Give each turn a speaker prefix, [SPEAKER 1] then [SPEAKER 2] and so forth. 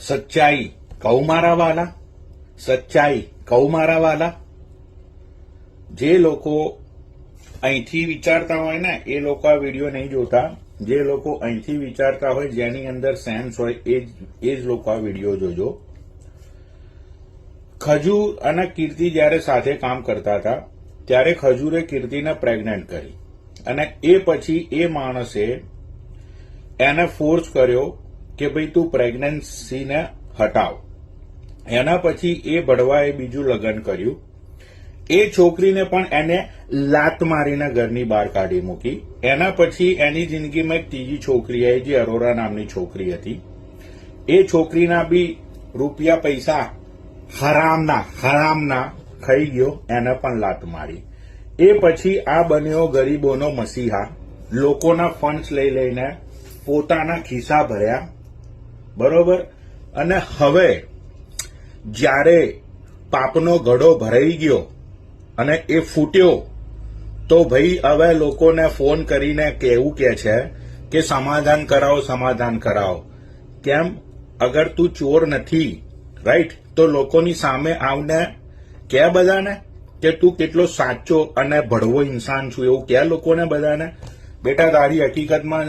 [SPEAKER 1] સચ્ચાઈ કૌ મારા વાલા સચ્ચાઈ કૌ મારા વાલા જે લોકો અહીંથી વિચારતા હોય ને, એ લોકો આ વીડિયો નહીં જોતા. જે લોકો અહીંથી વિચારતા હોય, જેની અંદર સેન્સ હોય, એ જ એ જ લોકો આ વીડિયો જોજો. ખજૂર અને કીર્તિ જ્યારે સાથે કામ કરતા હતા, ત્યારે ખજૂરે કીર્તિને પ્રેગ્નન્ટ કરી. અને એ પછી એ માણસે એને ફોર્સ કર્યો કે ભાઈ તું પ્રેગ્નન્સીને હટાવ. એના પછી એ ભડવાએ બીજું લગ્ન કર્યું. એ છોકરીને પણ એને લાત મારીને ઘરની બહાર કાઢી મૂકી. એના પછી એની જિંદગીમાં એક ત્રીજી છોકરી આવી જે અરોરા નામની છોકરી હતી. એ છોકરીના બી રૂપિયા પૈસા હરામના હરામના ખાઈ ગયો, એને પણ લાત મારી. એ પછી આ બન્યો ગરીબોનો મસીહા. લોકોના ફંડ્સ લઈ લઈને પોતાના ખિસ્સા ભર્યા. બરોબર? અને હવે જ્યારે પાપનો ઘડો ભરાઈ ગયો અને એ ફૂટ્યો, તો ભાઈ હવે લોકોને ફોન કરીને કેવું કે છે કે સમાધાન કરાવો સમાધાન કરાવો. કેમ? અગર તું ચોર નથી રાઈટ તો લોકોની સામે આવને કે બધાને? કે તું કેટલો સાચો અને ભડવો ઇન્સાન છું એવું કે લોકોને બધાને? બેટા, તારી હકીકતમાં